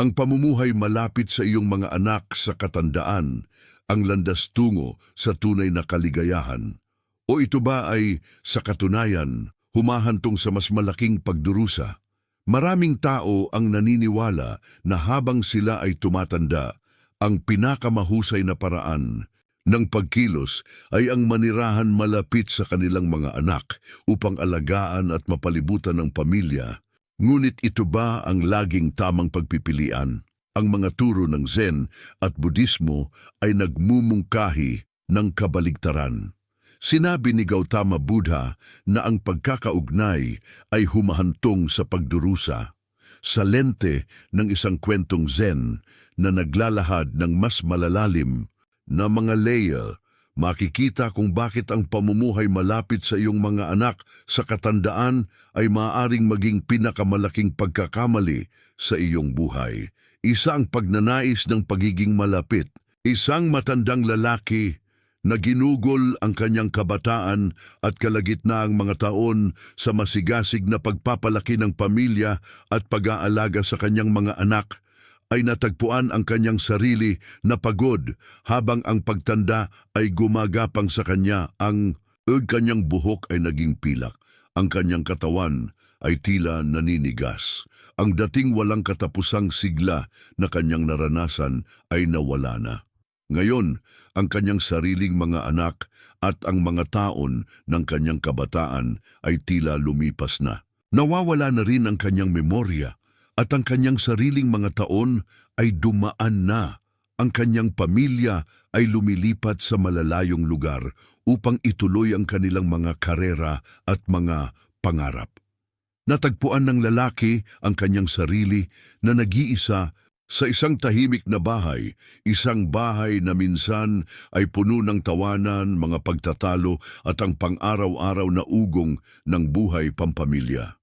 Ang pamumuhay malapit sa iyong mga anak sa katandaan ang landas tungo sa tunay na kaligayahan. O ito ba ay sa katunayan humahantong sa mas malaking pagdurusa? Maraming tao ang naniniwala na habang sila ay tumatanda, ang pinakamahusay na paraan ng pagkilos ay ang manirahan malapit sa kanilang mga anak upang alagaan at mapalibutan ng pamilya. Ngunit ito ba ang laging tamang pagpipilian? Ang mga turo ng Zen at Budismo ay nagmumungkahi ng kabaligtaran. Sinabi ni Gautama Buddha na ang pagkakaugnay ay humahantong sa pagdurusa. Sa lente ng isang kwentong Zen na naglalahad ng mas malalalim na mga layer, makikita kung bakit ang pamumuhay malapit sa iyong mga anak sa katandaan ay maaaring maging pinakamalaking pagkakamali sa iyong buhay. Isa ang pagnanais ng pagiging malapit. Isang matandang lalaki na ginugol ang kanyang kabataan at kalagitnaang mga taon sa masigasig na pagpapalaki ng pamilya at pag-aalaga sa kanyang mga anak, ay natagpuan ang kanyang sarili na pagod habang ang pagtanda ay gumagapang sa kanya ang ug kanyang buhok ay naging pilak. Ang kanyang katawan ay tila naninigas. Ang dating walang katapusang sigla na kanyang naranasan ay nawala na. Ngayon, ang kanyang sariling mga anak at ang mga taon ng kanyang kabataan ay tila lumipas na. Nawawala na rin ang kanyang memorya at ang kanyang sariling mga taon ay dumaan na. Ang kanyang pamilya ay lumilipat sa malalayong lugar upang ituloy ang kanilang mga karera at mga pangarap. Natagpuan ng lalaki ang kanyang sarili na nag-iisa sa isang tahimik na bahay, isang bahay na minsan ay puno ng tawanan, mga pagtatalo at ang pang-araw-araw na ugong ng buhay pampamilya.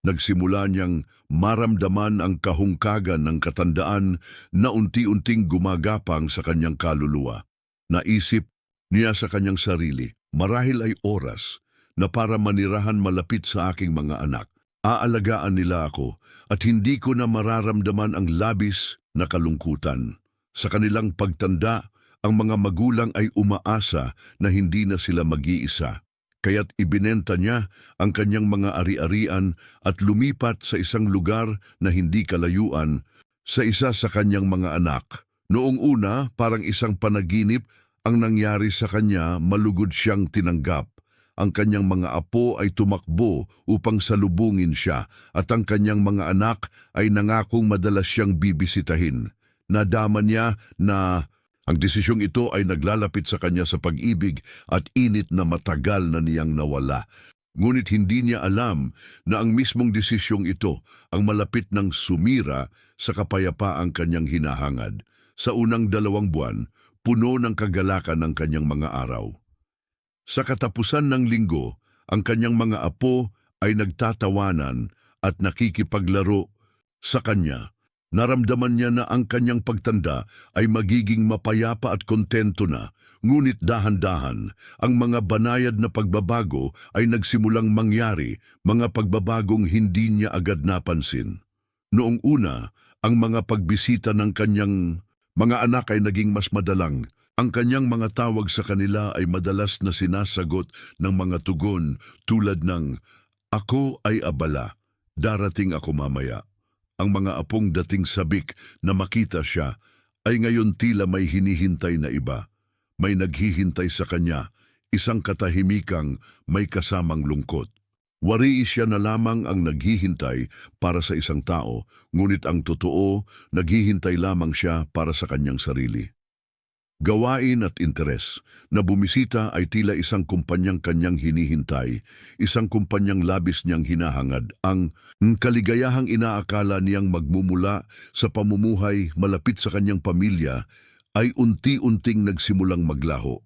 Nagsimula niyang maramdaman ang kahungkagan ng katandaan na unti-unting gumagapang sa kanyang kaluluwa. Naisip niya sa kanyang sarili, marahil ay oras na para manirahan malapit sa aking mga anak. Aalagaan nila ako at hindi ko na mararamdaman ang labis na kalungkutan. Sa kanilang pagtanda, ang mga magulang ay umaasa na hindi na sila mag-iisa. Kaya't ibinenta niya ang kanyang mga ari-arian at lumipat sa isang lugar na hindi kalayuan sa isa sa kanyang mga anak. Noong una, parang isang panaginip ang nangyari sa kanya, malugod siyang tinanggap. Ang kanyang mga apo ay tumakbo upang salubungin siya at ang kanyang mga anak ay nangakong madalas siyang bibisitahin. Nadama niya na ang desisyong ito ay naglalapit sa kanya sa pag-ibig at init na matagal na niyang nawala. Ngunit hindi niya alam na ang mismong desisyong ito ang malapit ng sumira sa kapayapaang kanyang hinahangad. Sa unang dalawang buwan, puno ng kagalakan ng kanyang mga araw. Sa katapusan ng linggo, ang kanyang mga apo ay nagtatawanan at nakikipaglaro sa kanya. Naramdaman niya na ang kanyang pagtanda ay magiging mapayapa at kontento na, ngunit dahan-dahan, ang mga banayad na pagbabago ay nagsimulang mangyari, mga pagbabagong hindi niya agad napansin. Noong una, ang mga pagbisita ng kanyang mga anak ay naging mas madalang, ang kanyang mga tawag sa kanila ay madalas na sinasagot ng mga tugon tulad ng, Ako ay abala, darating ako mamaya. Ang mga apong dating sabik na makita siya ay ngayon tila may hinihintay na iba. May naghihintay sa kanya, isang katahimikang may kasamang lungkot. Wari siya na lamang ang naghihintay para sa isang tao, ngunit ang totoo, naghihintay lamang siya para sa kanyang sarili. Gawain at interes na bumisita ay tila isang kumpanyang kanyang hinihintay, isang kumpanyang labis niyang hinahangad, ang kaligayahang inaakala niyang magmumula sa pamumuhay malapit sa kanyang pamilya ay unti-unting nagsimulang maglaho.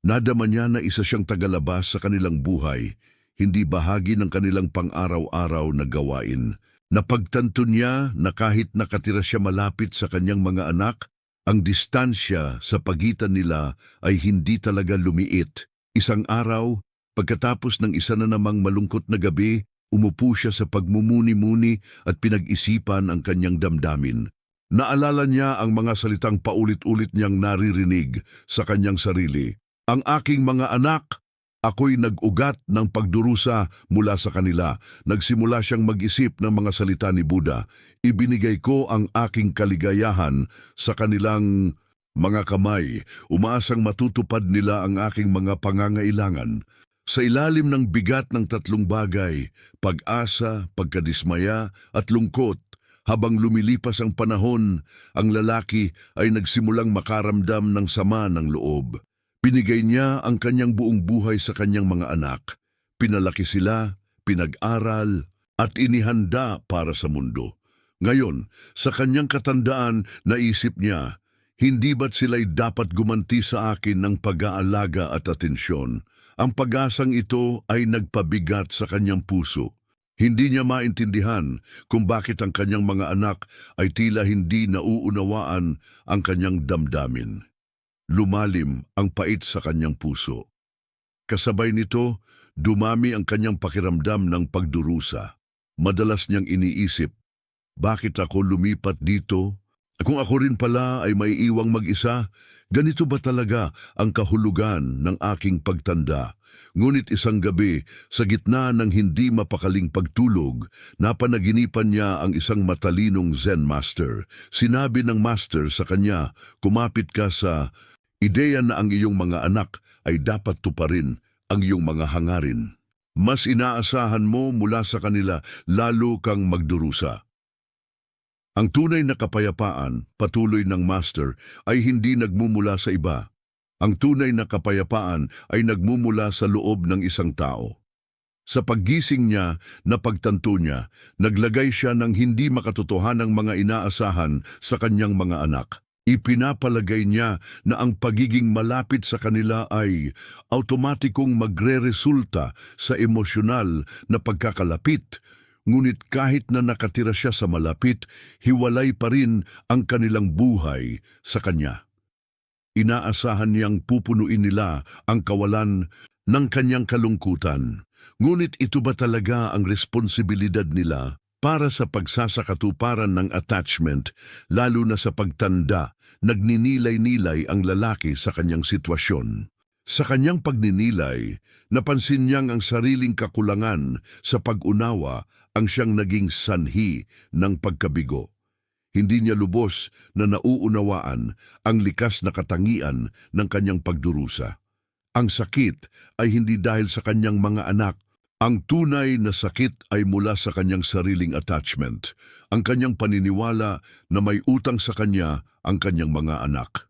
Nadama niya na isa siyang tagalabas sa kanilang buhay, hindi bahagi ng kanilang pang-araw-araw na gawain. Napagtanto niya na kahit nakatira siya malapit sa kanyang mga anak, ang distansya sa pagitan nila ay hindi talaga lumiit. Isang araw, pagkatapos ng isa na namang malungkot na gabi, Umupo siya sa pagmumuni-muni at pinag-isipan ang kanyang damdamin. Naalala niya ang mga salitang paulit-ulit niyang naririnig sa kanyang sarili. Ang aking mga anak, ako'y nag-ugat ng pagdurusa mula sa kanila. Nagsimula siyang mag-isip ng mga salita ni Buddha. Ibinigay ko ang aking kaligayahan sa kanilang mga kamay. Umaasang matutupad nila ang aking mga pangangailangan. Sa ilalim ng bigat ng tatlong bagay, pag-asa, pagkadismaya at lungkot, habang lumilipas ang panahon, ang lalaki ay nagsimulang makaramdam ng sama ng loob. Pinigay niya ang kanyang buong buhay sa kanyang mga anak. Pinalaki sila, pinag-aral, at inihanda para sa mundo. Ngayon, sa kanyang katandaan, naisip niya, hindi ba't sila'y dapat gumanti sa akin ng pag-aalaga at atensyon? Ang pag-asang ito ay nagpabigat sa kanyang puso. Hindi niya maintindihan kung bakit ang kanyang mga anak ay tila hindi nauunawaan ang kanyang damdamin. Lumalim ang pait sa kanyang puso. Kasabay nito, dumami ang kanyang pakiramdam ng pagdurusa. Madalas niyang iniisip, bakit ako lumipat dito? Kung ako rin pala ay may iwang mag-isa, ganito ba talaga ang kahulugan ng aking pagtanda? Ngunit isang gabi, sa gitna ng hindi mapakaling pagtulog, napanaginipan niya ang isang matalinong Zen master. Sinabi ng master sa kanya, kumapit ka sa ideya na ang iyong mga anak ay dapat tuparin ang iyong mga hangarin. Mas inaasahan mo mula sa kanila lalo kang magdurusa. Ang tunay na kapayapaan, patuloy ng master, ay hindi nagmumula sa iba. Ang tunay na kapayapaan ay nagmumula sa loob ng isang tao. Sa paggising niya, napagtanto niya, naglagay siya ng hindi makatotohanang mga inaasahan sa kanyang mga anak. Ipinapalagay niya na ang pagiging malapit sa kanila ay automatikong magre-resulta sa emosyonal na pagkakalapit, ngunit kahit na nakatira siya sa malapit, hiwalay pa rin ang kanilang buhay sa kanya. Inaasahan niyang pupunuin nila ang kawalan ng kanyang kalungkutan. Ngunit ito ba talaga ang responsibilidad nila para sa pagsasakatuparan ng attachment, lalo na sa pagtanda, nagninilay-nilay ang lalaki sa kanyang sitwasyon. Sa kanyang pagninilay, napansin niyang ang sariling kakulangan sa pag-unawa ang siyang naging sanhi ng pagkabigo. Hindi niya lubos na nauunawaan ang likas na katangian ng kanyang pagdurusa. Ang sakit ay hindi dahil sa kanyang mga anak. Ang tunay na sakit ay mula sa kanyang sariling attachment, ang kanyang paniniwala na may utang sa kanya ang kanyang mga anak.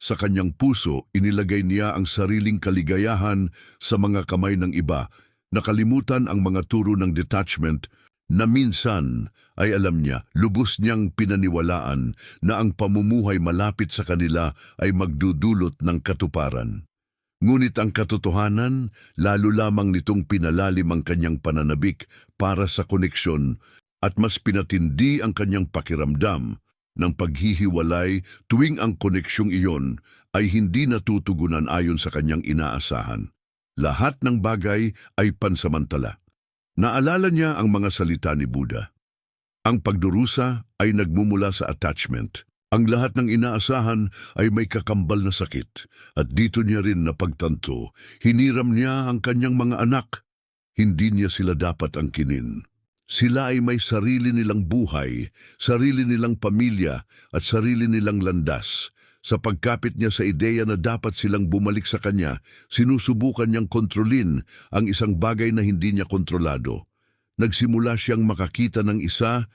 Sa kanyang puso, inilagay niya ang sariling kaligayahan sa mga kamay ng iba, nakalimutan ang mga turo ng detachment na minsan ay alam niya, lubos niyang pinaniwalaan na ang pamumuhay malapit sa kanila ay magdudulot ng katuparan. Ngunit ang katotohanan, lalo lamang nitong pinalalim ang kanyang pananabik para sa koneksyon at mas pinatindi ang kanyang pakiramdam ng paghihiwalay tuwing ang koneksyong iyon ay hindi natutugunan ayon sa kanyang inaasahan. Lahat ng bagay ay pansamantala. Naalala niya ang mga salita ni Buddha. Ang pagdurusa ay nagmumula sa attachment. Ang lahat ng inaasahan ay may kakambal na sakit at dito niya rin napagtanto, hiniram niya ang kanyang mga anak. Hindi niya sila dapat angkinin. Sila ay may sarili nilang buhay, sarili nilang pamilya at sarili nilang landas. Sa pagkapit niya sa ideya na dapat silang bumalik sa kanya, sinusubukan niyang kontrolin ang isang bagay na hindi niya kontrolado. Nagsimula siyang makakita ng isa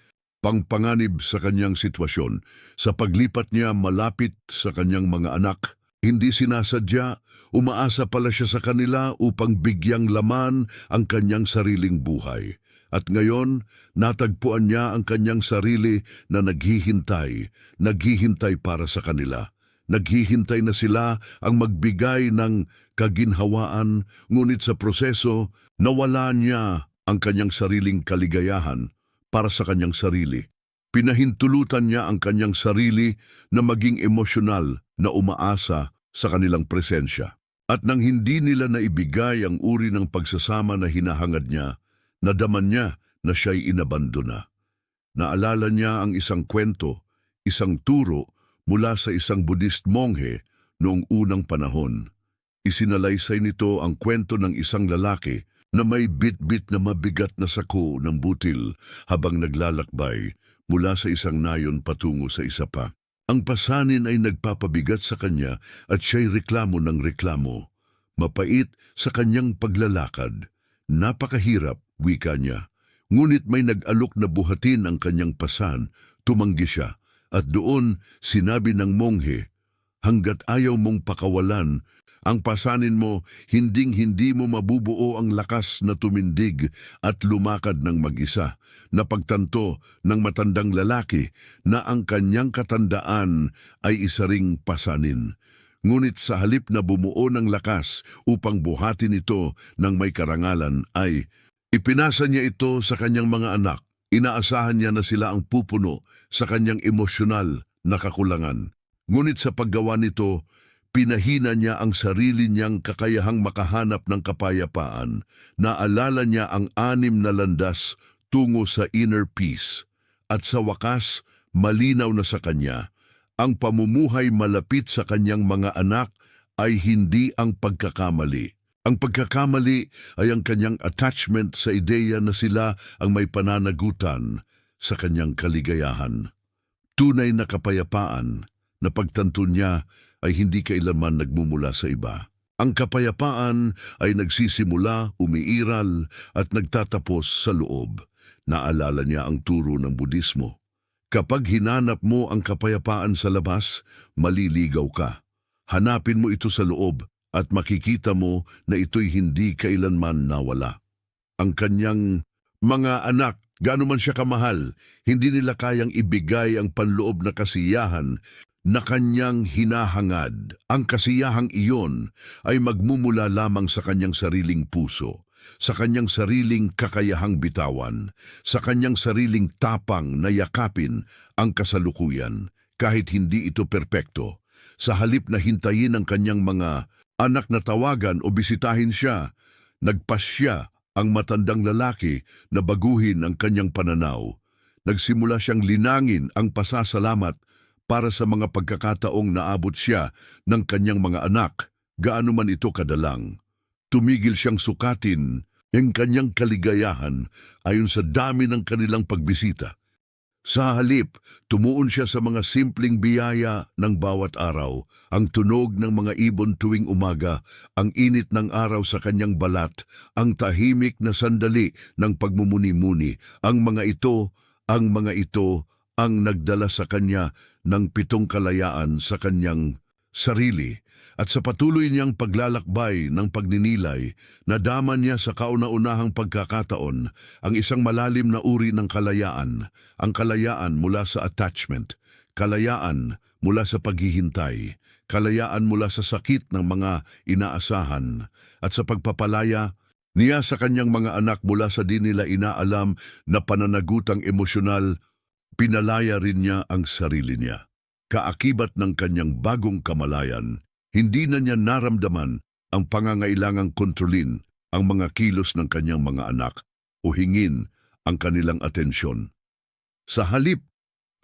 pangpanganib sa kanyang sitwasyon. Sa paglipat niya malapit sa kanyang mga anak, hindi sinasadya, umaasa pala siya sa kanila upang bigyang laman ang kanyang sariling buhay. At ngayon, natagpuan niya ang kanyang sarili na naghihintay, naghihintay para sa kanila. Naghihintay na sila ang magbigay ng kaginhawaan, ngunit sa proseso, nawala niya ang kanyang sariling kaligayahan para sa kanyang sarili. Pinahintulutan niya ang kanyang sarili na maging emosyonal na umaasa sa kanilang presensya. At nang hindi nila naibigay ang uri ng pagsasama na hinahangad niya, Nadaman niya na siya'y inabandona. Naalala niya ang isang kwento, isang turo mula sa isang Buddhist monghe noong unang panahon. Isinalaysay nito ang kwento ng isang lalaki na may bit-bit na mabigat na sako ng butil habang naglalakbay mula sa isang nayon patungo sa isa pa. Ang pasanin ay nagpapabigat sa kanya at siya'y reklamo ng reklamo. Mapait sa kanyang paglalakad. Napakahirap, wika niya. Ngunit may nag-alok na buhatin ang kanyang pasan, tumanggi siya. At doon sinabi ng monghe, hanggat ayaw mong pakawalan, ang pasanin mo, hinding-hindi mo mabubuo ang lakas na tumindig at lumakad ng mag-isa. Napagtanto ng matandang lalaki na ang kanyang katandaan ay isa ring pasanin. Ngunit sa halip na bumuo ng lakas upang buhatin ito ng may karangalan ay ipinasa niya ito sa kanyang mga anak. Inaasahan niya na sila ang pupuno sa kanyang emosyonal na kakulangan. Ngunit sa paggawa nito, pinahina niya ang sarili niyang kakayahang makahanap ng kapayapaan. Naalala niya ang anim na landas tungo sa inner peace. At sa wakas, malinaw na sa kanya ang pamumuhay malapit sa kanyang mga anak ay hindi ang pagkakamali. Ang pagkakamali ay ang kanyang attachment sa ideya na sila ang may pananagutan sa kanyang kaligayahan. Tunay na kapayapaan na pagtanto niya ay hindi kailanman nagmumula sa iba. Ang kapayapaan ay nagsisimula, umiiral at nagtatapos sa loob. Naalala niya ang turo ng Budismo. Kapag hinanap mo ang kapayapaan sa labas, maliligaw ka. Hanapin mo ito sa loob at makikita mo na ito'y hindi kailanman nawala. Ang kanyang mga anak, gaano man siya kamahal, hindi nila kayang ibigay ang panloob na kasiyahan na kanyang hinahangad. Ang kasiyahang iyon ay magmumula lamang sa kanyang sariling puso sa kanyang sariling kakayahang bitawan, sa kanyang sariling tapang na yakapin ang kasalukuyan kahit hindi ito perpekto. Sa halip na hintayin ang kanyang mga anak na tawagan o bisitahin siya, nagpasya ang matandang lalaki na baguhin ang kanyang pananaw. Nagsimula siyang linangin ang pasasalamat para sa mga pagkakataong naabot siya ng kanyang mga anak, gaano man ito kadalang. Tumigil siyang sukatin ang kanyang kaligayahan ayon sa dami ng kanilang pagbisita. Sa halip, tumuon siya sa mga simpleng biyaya ng bawat araw, ang tunog ng mga ibon tuwing umaga, ang init ng araw sa kanyang balat, ang tahimik na sandali ng pagmumuni-muni. Ang mga ito, ang mga ito, ang nagdala sa kanya ng pitong kalayaan sa kanyang sarili at sa patuloy niyang paglalakbay ng pagninilay, nadama niya sa kauna-unahang pagkakataon ang isang malalim na uri ng kalayaan, ang kalayaan mula sa attachment, kalayaan mula sa paghihintay, kalayaan mula sa sakit ng mga inaasahan, at sa pagpapalaya niya sa kanyang mga anak mula sa di nila inaalam na pananagutang emosyonal, pinalaya rin niya ang sarili niya. Kaakibat ng kanyang bagong kamalayan, hindi na niya naramdaman ang pangangailangang kontrolin ang mga kilos ng kanyang mga anak o hingin ang kanilang atensyon. Sa halip,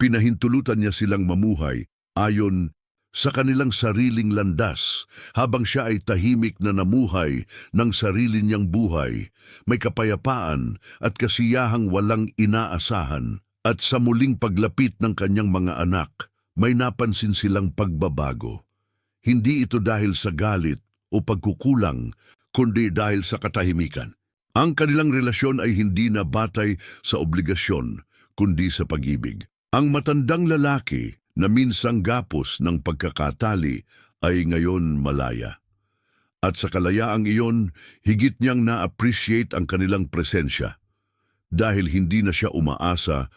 pinahintulutan niya silang mamuhay ayon sa kanilang sariling landas habang siya ay tahimik na namuhay ng sarili niyang buhay, may kapayapaan at kasiyahang walang inaasahan. At sa muling paglapit ng kanyang mga anak, may napansin silang pagbabago. Hindi ito dahil sa galit o pagkukulang, kundi dahil sa katahimikan. Ang kanilang relasyon ay hindi na batay sa obligasyon, kundi sa pag-ibig. Ang matandang lalaki na minsang gapos ng pagkakatali ay ngayon malaya. At sa kalayaang iyon, higit niyang na-appreciate ang kanilang presensya. Dahil hindi na siya umaasa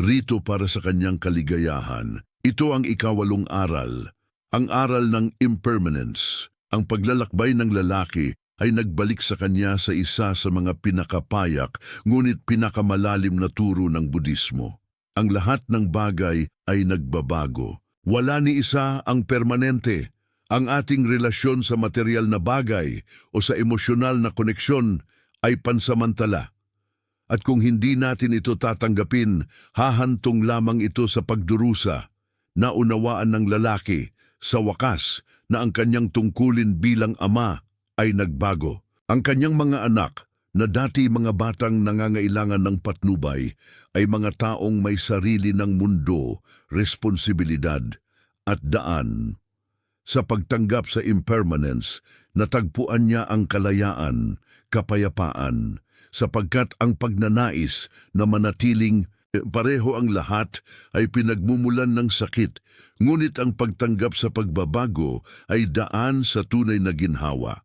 rito para sa kanyang kaligayahan. Ito ang ikawalong aral ang aral ng impermanence, ang paglalakbay ng lalaki ay nagbalik sa kanya sa isa sa mga pinakapayak ngunit pinakamalalim na turo ng Budismo. Ang lahat ng bagay ay nagbabago. Wala ni isa ang permanente. Ang ating relasyon sa material na bagay o sa emosyonal na koneksyon ay pansamantala. At kung hindi natin ito tatanggapin, hahantong lamang ito sa pagdurusa. Naunawaan ng lalaki sa wakas na ang kanyang tungkulin bilang ama ay nagbago. Ang kanyang mga anak na dati mga batang nangangailangan ng patnubay ay mga taong may sarili ng mundo, responsibilidad at daan. Sa pagtanggap sa impermanence, natagpuan niya ang kalayaan, kapayapaan, sapagkat ang pagnanais na manatiling eh, pareho ang lahat ay pinagmumulan ng sakit, ngunit ang pagtanggap sa pagbabago ay daan sa tunay na ginhawa.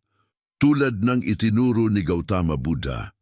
Tulad ng itinuro ni Gautama Buddha,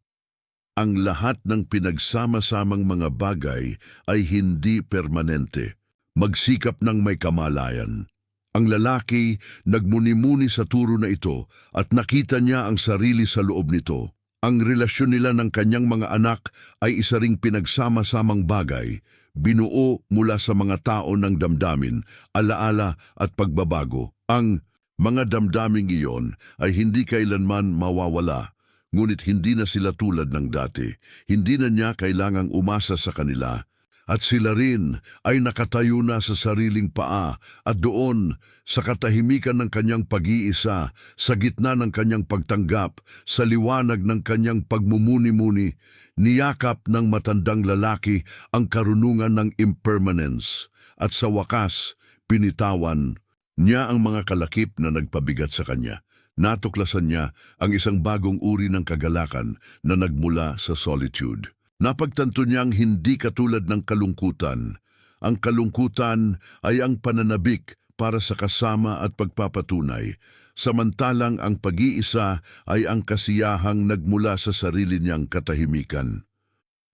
ang lahat ng pinagsama-samang mga bagay ay hindi permanente. Magsikap ng may kamalayan. Ang lalaki nagmuni-muni sa turo na ito at nakita niya ang sarili sa loob nito. Ang relasyon nila ng kanyang mga anak ay isa ring pinagsama-samang bagay, binuo mula sa mga tao ng damdamin, alaala at pagbabago. Ang mga damdaming iyon ay hindi kailanman mawawala, ngunit hindi na sila tulad ng dati. Hindi na niya kailangang umasa sa kanila at sila rin ay nakatayo na sa sariling paa at doon sa katahimikan ng kanyang pag-iisa, sa gitna ng kanyang pagtanggap, sa liwanag ng kanyang pagmumuni-muni, niyakap ng matandang lalaki ang karunungan ng impermanence at sa wakas, pinitawan niya ang mga kalakip na nagpabigat sa kanya. Natuklasan niya ang isang bagong uri ng kagalakan na nagmula sa solitude. Napagtanto niyang hindi katulad ng kalungkutan. Ang kalungkutan ay ang pananabik para sa kasama at pagpapatunay, samantalang ang pag-iisa ay ang kasiyahang nagmula sa sarili niyang katahimikan.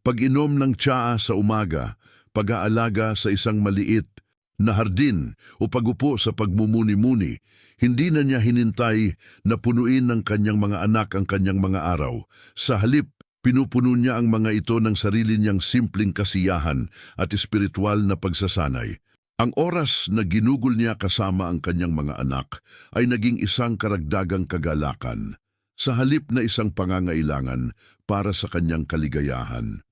Pag-inom ng tsaa sa umaga, pag-aalaga sa isang maliit na hardin o pagupo sa pagmumuni-muni, hindi na niya hinintay na punuin ng kanyang mga anak ang kanyang mga araw. Sa halip, Pinupuno niya ang mga ito ng sarili niyang simpleng kasiyahan at espiritual na pagsasanay. Ang oras na ginugol niya kasama ang kanyang mga anak ay naging isang karagdagang kagalakan, sa halip na isang pangangailangan para sa kanyang kaligayahan.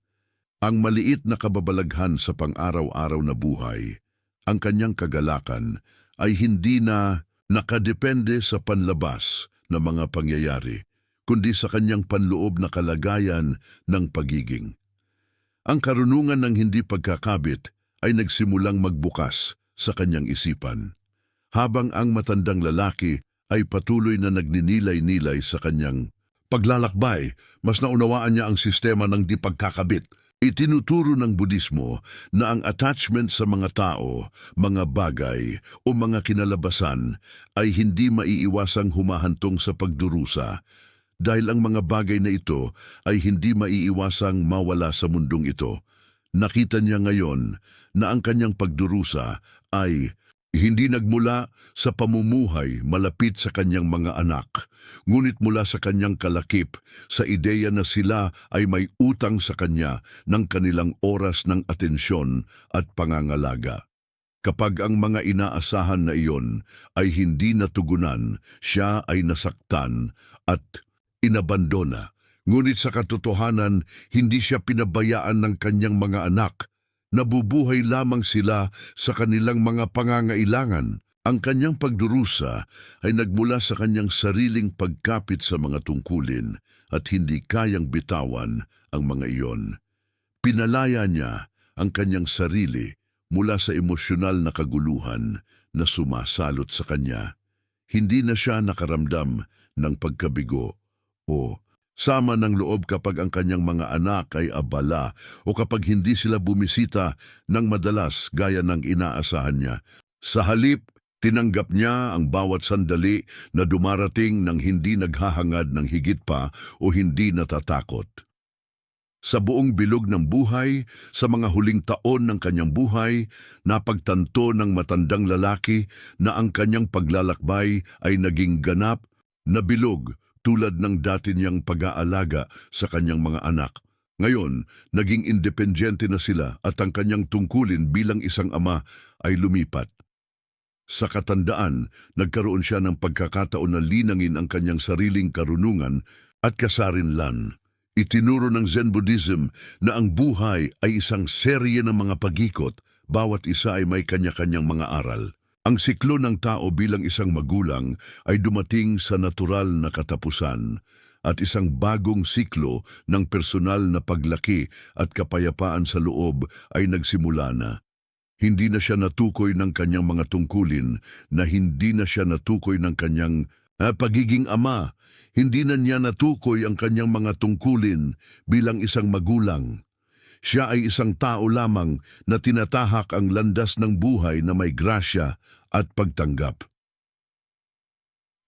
Ang maliit na kababalaghan sa pang-araw-araw na buhay, ang kanyang kagalakan, ay hindi na nakadepende sa panlabas na mga pangyayari kundi sa kanyang panloob na kalagayan ng pagiging. Ang karunungan ng hindi pagkakabit ay nagsimulang magbukas sa kanyang isipan, habang ang matandang lalaki ay patuloy na nagninilay-nilay sa kanyang paglalakbay, mas naunawaan niya ang sistema ng di pagkakabit. Itinuturo ng Budismo na ang attachment sa mga tao, mga bagay o mga kinalabasan ay hindi maiiwasang humahantong sa pagdurusa dahil ang mga bagay na ito ay hindi maiiwasang mawala sa mundong ito. Nakita niya ngayon na ang kanyang pagdurusa ay hindi nagmula sa pamumuhay malapit sa kanyang mga anak, ngunit mula sa kanyang kalakip sa ideya na sila ay may utang sa kanya ng kanilang oras ng atensyon at pangangalaga. Kapag ang mga inaasahan na iyon ay hindi natugunan, siya ay nasaktan at inabandona. Ngunit sa katotohanan, hindi siya pinabayaan ng kanyang mga anak. Nabubuhay lamang sila sa kanilang mga pangangailangan. Ang kanyang pagdurusa ay nagmula sa kanyang sariling pagkapit sa mga tungkulin at hindi kayang bitawan ang mga iyon. Pinalaya niya ang kanyang sarili mula sa emosyonal na kaguluhan na sumasalot sa kanya. Hindi na siya nakaramdam ng pagkabigo o sama ng loob kapag ang kanyang mga anak ay abala o kapag hindi sila bumisita ng madalas gaya ng inaasahan niya. Sa halip, tinanggap niya ang bawat sandali na dumarating ng hindi naghahangad ng higit pa o hindi natatakot. Sa buong bilog ng buhay, sa mga huling taon ng kanyang buhay, napagtanto ng matandang lalaki na ang kanyang paglalakbay ay naging ganap na bilog tulad ng dati niyang pag-aalaga sa kanyang mga anak. Ngayon, naging independyente na sila at ang kanyang tungkulin bilang isang ama ay lumipat. Sa katandaan, nagkaroon siya ng pagkakataon na linangin ang kanyang sariling karunungan at kasarinlan. Itinuro ng Zen Buddhism na ang buhay ay isang serye ng mga pagikot, bawat isa ay may kanya-kanyang mga aral. Ang siklo ng tao bilang isang magulang ay dumating sa natural na katapusan at isang bagong siklo ng personal na paglaki at kapayapaan sa loob ay nagsimula na. Hindi na siya natukoy ng kanyang mga tungkulin na hindi na siya natukoy ng kanyang ah, pagiging ama. Hindi na niya natukoy ang kanyang mga tungkulin bilang isang magulang. Siya ay isang tao lamang na tinatahak ang landas ng buhay na may grasya at pagtanggap.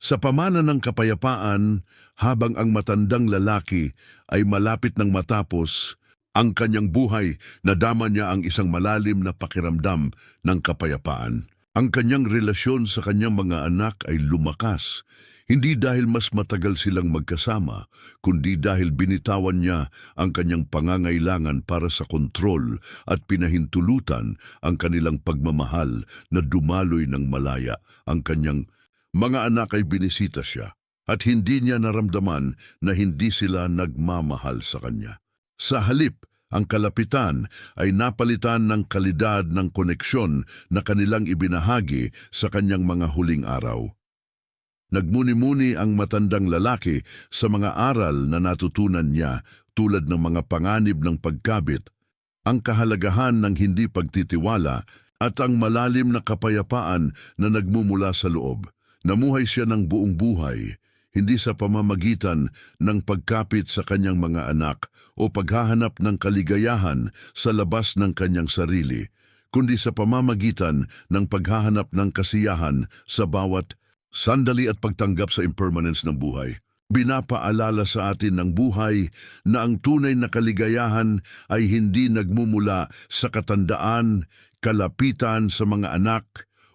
Sa pamana ng kapayapaan, habang ang matandang lalaki ay malapit ng matapos ang kanyang buhay, nadama niya ang isang malalim na pakiramdam ng kapayapaan. Ang kanyang relasyon sa kanyang mga anak ay lumakas, hindi dahil mas matagal silang magkasama, kundi dahil binitawan niya ang kanyang pangangailangan para sa kontrol at pinahintulutan ang kanilang pagmamahal na dumaloy ng malaya. Ang kanyang mga anak ay binisita siya at hindi niya naramdaman na hindi sila nagmamahal sa kanya. Sa halip, ang kalapitan ay napalitan ng kalidad ng koneksyon na kanilang ibinahagi sa kanyang mga huling araw. Nagmuni-muni ang matandang lalaki sa mga aral na natutunan niya tulad ng mga panganib ng pagkabit, ang kahalagahan ng hindi pagtitiwala at ang malalim na kapayapaan na nagmumula sa loob. Namuhay siya ng buong buhay, hindi sa pamamagitan ng pagkapit sa kanyang mga anak o paghahanap ng kaligayahan sa labas ng kanyang sarili, kundi sa pamamagitan ng paghahanap ng kasiyahan sa bawat sandali at pagtanggap sa impermanence ng buhay. Binapaalala sa atin ng buhay na ang tunay na kaligayahan ay hindi nagmumula sa katandaan, kalapitan sa mga anak,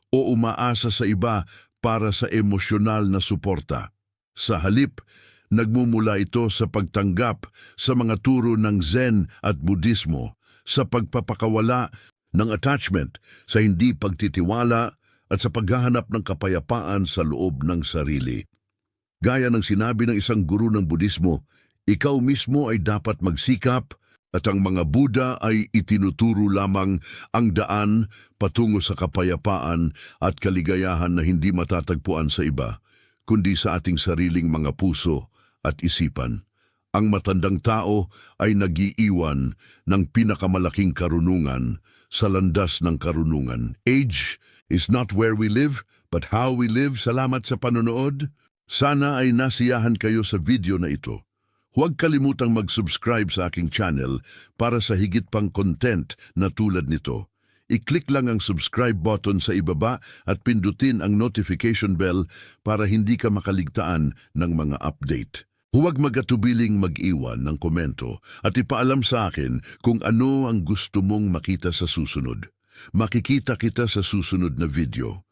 o umaasa sa iba para sa emosyonal na suporta. Sa halip, nagmumula ito sa pagtanggap sa mga turo ng Zen at Budismo, sa pagpapakawala ng attachment, sa hindi pagtitiwala at sa paghahanap ng kapayapaan sa loob ng sarili. Gaya ng sinabi ng isang guru ng Budismo, ikaw mismo ay dapat magsikap at ang mga Buddha ay itinuturo lamang ang daan patungo sa kapayapaan at kaligayahan na hindi matatagpuan sa iba, kundi sa ating sariling mga puso at isipan. Ang matandang tao ay nagiiwan ng pinakamalaking karunungan sa landas ng karunungan. Age is not where we live, but how we live. Salamat sa panonood. Sana ay nasiyahan kayo sa video na ito. Huwag kalimutang mag-subscribe sa aking channel para sa higit pang content na tulad nito. I-click lang ang subscribe button sa ibaba at pindutin ang notification bell para hindi ka makaligtaan ng mga update. Huwag magatubiling mag-iwan ng komento at ipaalam sa akin kung ano ang gusto mong makita sa susunod. Makikita kita sa susunod na video.